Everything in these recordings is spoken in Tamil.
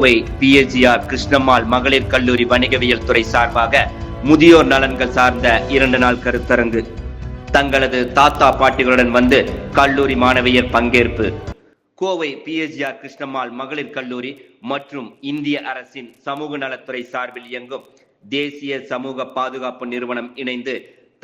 கோவை பிஎஸ்ஜிஆர் கிருஷ்ணம்மாள் மகளிர் கல்லூரி வணிகவியல் துறை சார்பாக முதியோர் நலன்கள் சார்ந்த இரண்டு நாள் கருத்தரங்கு. தங்களது தாத்தா பாட்டிகளுடன் வந்து கல்லூரி மாணவியர் பங்கேற்பு. கோவை பிஎஸ்ஜிஆர் கிருஷ்ணம்மாள் மகளிர் கல்லூரி மற்றும் இந்திய அரசின் சமூக நலத்துறை சார்பில் இயங்கும் தேசிய சமூக பாதுகாப்பு நிறுவனம் இணைந்து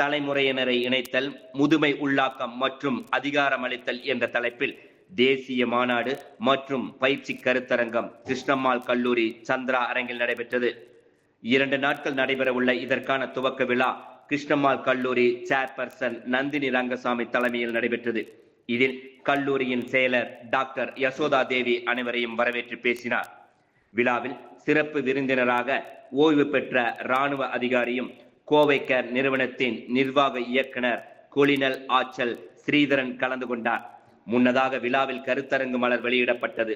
தலைமுறையினரை இணைத்தல் முதுமை உள்ளாக்கம் மற்றும் அதிகாரமளித்தல் என்ற தலைப்பில் தேசிய மாநாடு மற்றும் பயிற்சி கருத்தரங்கம் கிருஷ்ணம்மாள் கல்லூரி சந்திரா அரங்கில் நடைபெற்றது. இரண்டு நாட்கள் நடைபெறவுள்ள இதற்கான துவக்க விழா கிருஷ்ணம்மாள் கல்லூரி சேர்பர்சன் நந்தினி ரங்கசாமி தலைமையில் நடைபெற்றது. இதில் கல்லூரியின் செயலர் டாக்டர் யசோதா தேவி அனைவரையும் வரவேற்று பேசினார். விழாவில் சிறப்பு விருந்தினராக ஓய்வு பெற்ற இராணுவ அதிகாரியும் கோவைக்கர் நிறுவனத்தின் நிர்வாக இயக்குனர் கொலினல் ஆச்சல் ஸ்ரீதரன் கலந்து கொண்டார். முன்னதாக விழாவில் கருத்தரங்கு மலர் வெளியிடப்பட்டது.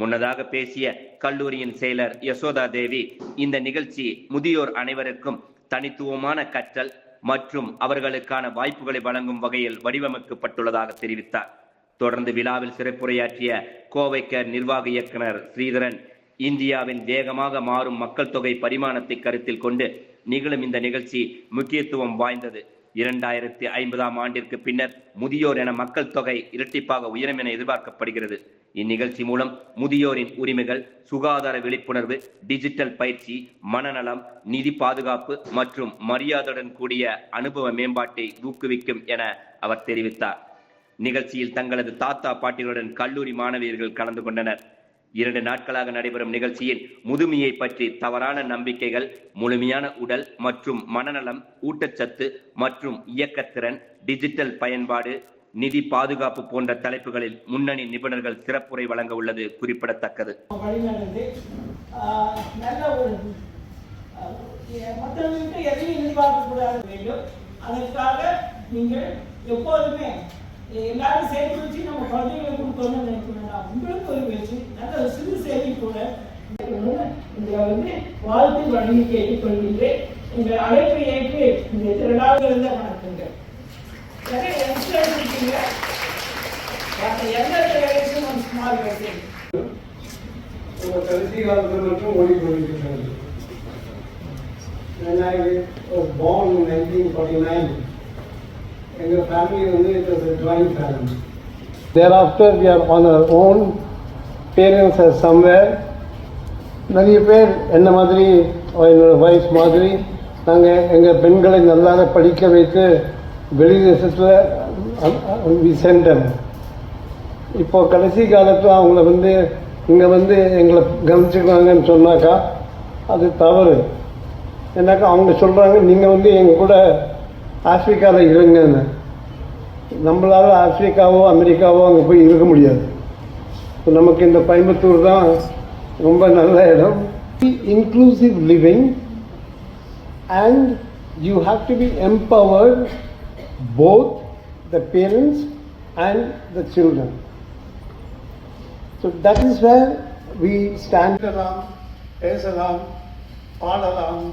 முன்னதாக பேசிய கல்லூரியின் செயலர் யசோதா தேவி இந்த நிகழ்ச்சி முதியோர் அனைவருக்கும் தனித்துவமான கற்றல் மற்றும் அவர்களுக்கான வாய்ப்புகளை வழங்கும் வகையில் வடிவமைக்கப்பட்டுள்ளதாக தெரிவித்தார். தொடர்ந்து விழாவில் சிறப்புரையாற்றிய கோவைக்கர் நிர்வாக இயக்குனர் ஸ்ரீதரன் இந்தியாவின் வேகமாக மாறும் மக்கள் தொகை பரிமாணத்தை கருத்தில் கொண்டு நிகழும் இந்த நிகழ்ச்சி முக்கியத்துவம் வாய்ந்தது. இரண்டாயிரத்தி ஐம்பதாம் ஆண்டிற்கு பின்னர் முதியோர் என மக்கள் தொகை இரட்டிப்பாக உயரும் என எதிர்பார்க்கப்படுகிறது. இந்நிகழ்ச்சி மூலம் முதியோரின் உரிமைகள் சுகாதார விழிப்புணர்வு டிஜிட்டல் பயிற்சி மனநலம் நிதி பாதுகாப்பு மற்றும் மரியாதையுடன் கூடிய அனுபவ மேம்பாட்டை ஊக்குவிக்கும் என அவர் தெரிவித்தார். நிகழ்ச்சியில் தங்களது தாத்தா பாட்டிகளுடன் கல்லூரி மாணவியர்கள் கலந்து கொண்டனர். இரண்டு நாட்களாக நடைபெறும் நிகழ்ச்சியில் முதுமையை பற்றி தவறான நம்பிக்கைகள் முழுமையான உடல் மற்றும் மனநலம் ஊட்டச்சத்து மற்றும் இயக்கத்திறன் டிஜிட்டல் பயன்பாடு நிதி பாதுகாப்பு போன்ற தலைப்புகளில் முன்னணி நிபுணர்கள் சிறப்புரை வழங்க உள்ளது குறிப்பிடத்தக்கது. மற்றவர்களுக்கு எதையும் எதிர்பார்க்கக்கூடாது. வேண்டும் அதற்காக நீங்கள் எப்போதுமே எல்லாரும் வச்சு நம்ம குழந்தைகளுக்கு நினைக்க வேண்டாம் உங்களுக்கு ஒரு வச்சு நல்ல சிறு செய்தி கூட இந்த வந்து வாழ்த்து வழங்கி கேட்டுக்கொள்கின்றேன். இந்த அழைப்பை ஏற்று இந்த திருநாள்கள் வணக்கங்கள் கடைசி காலத்தில் மட்டும் ஓடிக்கொண்டிருக்கிறது When I was born in 1949, எங்கள் ஃபேமிலி வந்து it was. Thereafter we are on our own parents are somewhere நிறைய பேர் என்ன மாதிரி என்னோடய வாய்ஸ் மாதிரி நாங்கள் எங்கள் பெண்களை நல்லாக படிக்க வைத்து வெளிதேசத்தில் வி சென்டம் இப்போ கடைசி காலத்தில் அவங்கள வந்து இங்கே வந்து எங்களை கவனிச்சுக்கிறாங்கன்னு சொன்னாக்கா அது தவறு. ஏன்னாக்கா அவங்க சொல்கிறாங்க நீங்கள் வந்து எங்கள் கூட ஆஃப்ரிக்காவில் இருங்கன்னு. நம்மளால் ஆப்பிரிக்காவோ அமெரிக்காவோ அங்கே போய் இருக்க முடியாது இப்போ நமக்கு இந்த கோயம்புத்தூர் தான் ரொம்ப நல்ல இடம் inclusive living and you have to be empowered both the parents and the children So that is where we stand around, பேசலாம் பாடலாம்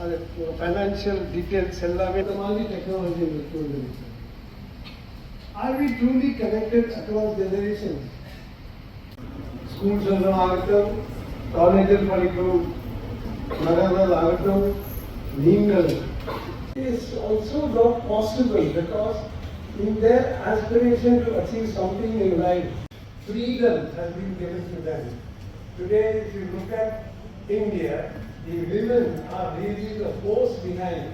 அது ஃபைனான்ஷியல் டீட்டெயில்ஸ் எல்லாமே இந்த மாதிரி டெக்னாலஜி இருக்கு வந்துருக்கு Are we truly connected across generations? Schools ಅನ್ನು ಆಗ್ತಾವೆ ಕಾಲೇಜಲ್ಲಿ ಮಾಡಿದ್ರು ನಗರದಲ್ಲಿ ಆಗ್ತಾವೆ ನೀಂಗಳು is also not possible because in their aspiration to achieve something in life, freedom has been given to them. Today, if you look at India, the women are really the force behind